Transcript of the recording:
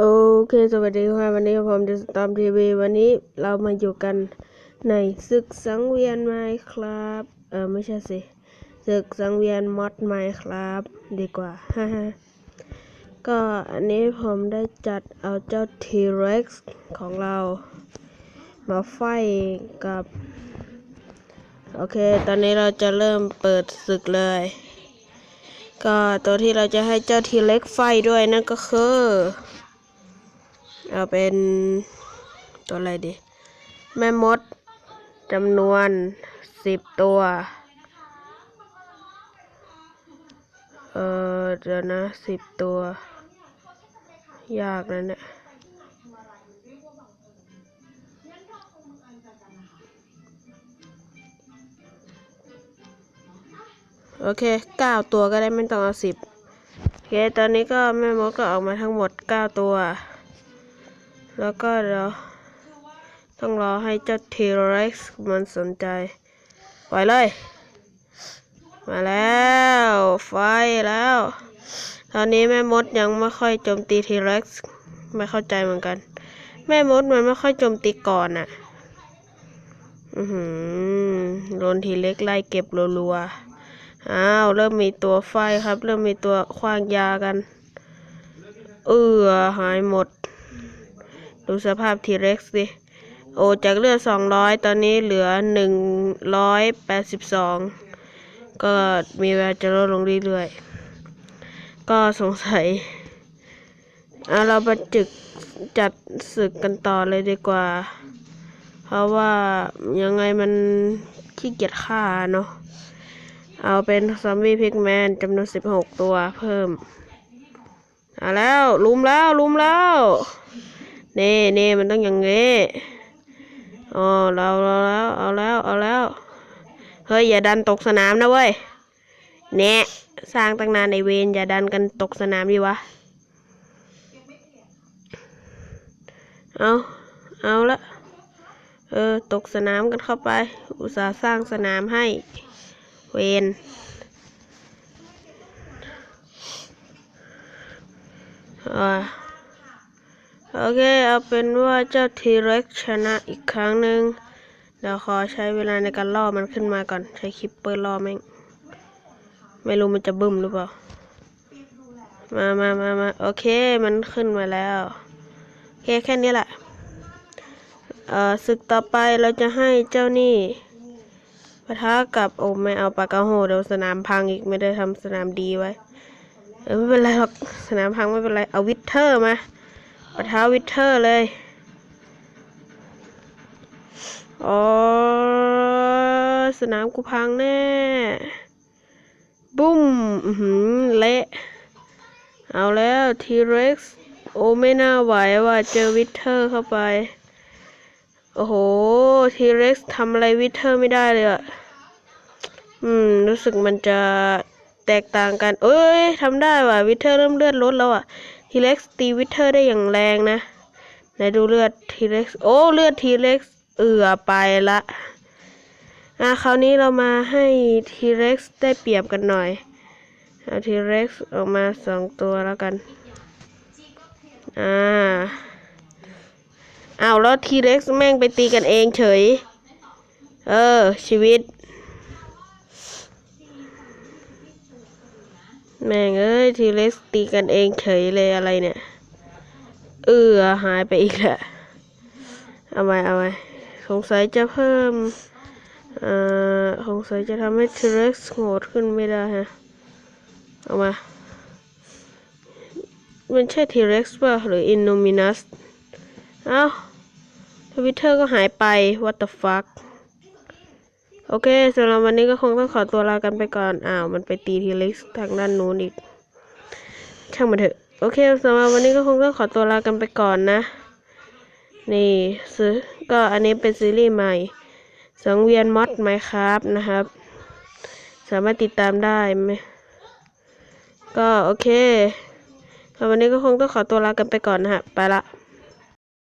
โอเค สวัสดีค่ะ วันนี้ผมจะตามทีวีวันนี้เรามาอยู่กันในศึกสังเวียนไมครับ เออไม่ใช่สิศึกสังเวียนมอดไมครับ ดีกว่าฮ่าฮ่าก็อันนี้ผมได้จัดเอาเจ้า T-Rex ของเรา มาไฟกับ โอเค ตอนนี้เราจะเริ่มเปิดศึกเลย ก็ตัวที่เราจะให้เจ้า T-Rex ไฟด้วยนั่นก็คือ เอาเป็นตัวอะไรดี แม่มดจำนวนสิบตัว เออเดี๋ยวนะสิบตัว ยากนะเนี่ยโอเคเก้าตัวก็ได้ไม่ต้องเอาสิบโอเค ตอนนี้ก็แม่มดก็ออกมาทั้งหมดเก้าตัว แล้วก็เดี๋ยวต้องรอให้เจ้า T-Rex มันสนใจ ปล่อยเลย มาแล้ว ไฟแล้ว ตอนนี้แม่มดยังไม่ค่อยโจมตี T-Rex ไม่เข้าใจเหมือนกัน แม่มดมันไม่ค่อยโจมตีก่อนอะ่ะ อือหือโดนทีเล็กไล่เก็บรัวๆ อ้าว เริ่มมีตัวไฟครับ เริ่มมีตัวคว้างยากัน เอือหายหมด ดูสภาพทีเร็กซ์ดิโอจากเลือดสองร้อยตอนนี้เหลือหนึ่งร้อยแปดสิบสองก็มีแววจะลดลงเรื่อยๆ ก็สงสัยเอาเราไปจึกจัดศึกกันต่อเลยดีกว่า เพราะว่ายังไงมันขี้เกียจฆ่าเนาะ เอาเป็นซอมบี้พิกแมนจำนวนสิบหกตัวเพิ่ม เอาแล้วลุมแล้วลุมแล้ว นี่นี่มันต้องอย่างงี้อ๋อเราเราแล้วเอาแล้วเอาแล้วเฮ้ยอย่าดันตกสนามนะเว้ยเนะสร้างตั้งนานในเวรอย่าดันกันตกสนามดีวะเอาเอาละเออตกสนามกันเข้าไป อุตส่าห์สร้างสนามให้ เวนอ่า โอเค เอาเป็นว่าเจ้าทีเร็กชนะอีกครั้งหนึ่งเดี๋ยวขอใช้เวลาในการล่อมันขึ้นมาก่อน ใช้คิปเปอร์ล่อแม่ง ไม่รู้มันจะบึ้มหรือเปล่า มามามามาโอเค มันขึ้นมาแล้ว โอเค แค่นี้แหละ เอ่อศึกต่อไปเราจะให้เจ้านี่ปะทะกับโอ้ไม่เอาปากกาโหเดี๋ยวสนามพังอีกไม่ได้ทำสนามดีไว้ เออไม่เป็นไรหรอก สนามพังไม่เป็นไร เอาวิทเทอร์มา ปะท้าวิเทอร์เลยอ๋อสนามกูพังแน่ บุ้มหือเละ เอาแล้วทีเร็กซ์โอ้ไม่น่าไหวว่ะเจอวิเทอร์เข้าไป โอ้โหทีเร็กซ์ทำอะไรวิเทอร์ไม่ได้เลยอะอืม รู้สึกมันจะแตกต่างกัน เอ้ยทำได้ว่ะวิเทอร์เริ่มเลือดลดแล้วอะ ทีเร็กซ์ตีวิเทอร์ได้อย่างแรงนะไหนดูเลือดทีเร็กซ์โอ้เลือดทีเร็กซ์เอือไปละอะคราวนี้เรามาให้ทีเร็กซ์ได้เปรียบกันหน่อยเอาทีเร็กซ์ออกมาสองตัวแล้วกันอ่าอ้าวแล้วทีเร็กซ์แม่งไปตีกันเองเฉย เออ ชีวิต แม่งเอ้ยทีเล็กตีกันเองเฉยเลยอะไรเนี่ย เอือหายไปอีกแหละเอาไว้เอาไว้สงสัยจะเพิ่มเอ่อสงสัยจะทำให้ทีเล็กโหดขึ้นไม่ได้ฮะเอามา มันใช่ทีเร็กซ์ป่ะ หรืออินโนมินัส เอ้าทวิตเตอร์ก็หายไป what the fuck โอเคสำหรับวันนี้ก็คงต้องขอตัวลากันไปก่อนอ้าวมันไปตีทีเล็กทางด้านนู้นอีก ช่างมันเถอะ โอเคสำหรับวันนี้ก็คงต้องขอตัวลากันไปก่อนนะ นี่ซื้อก็อันนี้เป็นซีรีส์ใหม่ สังเวียนมอดไหมครับนะครับ สามารถติดตามได้ไหมก็โอเคสำหรับวันนี้ก็คงต้องขอตัวลากันไปก่อนนะฮะไปละ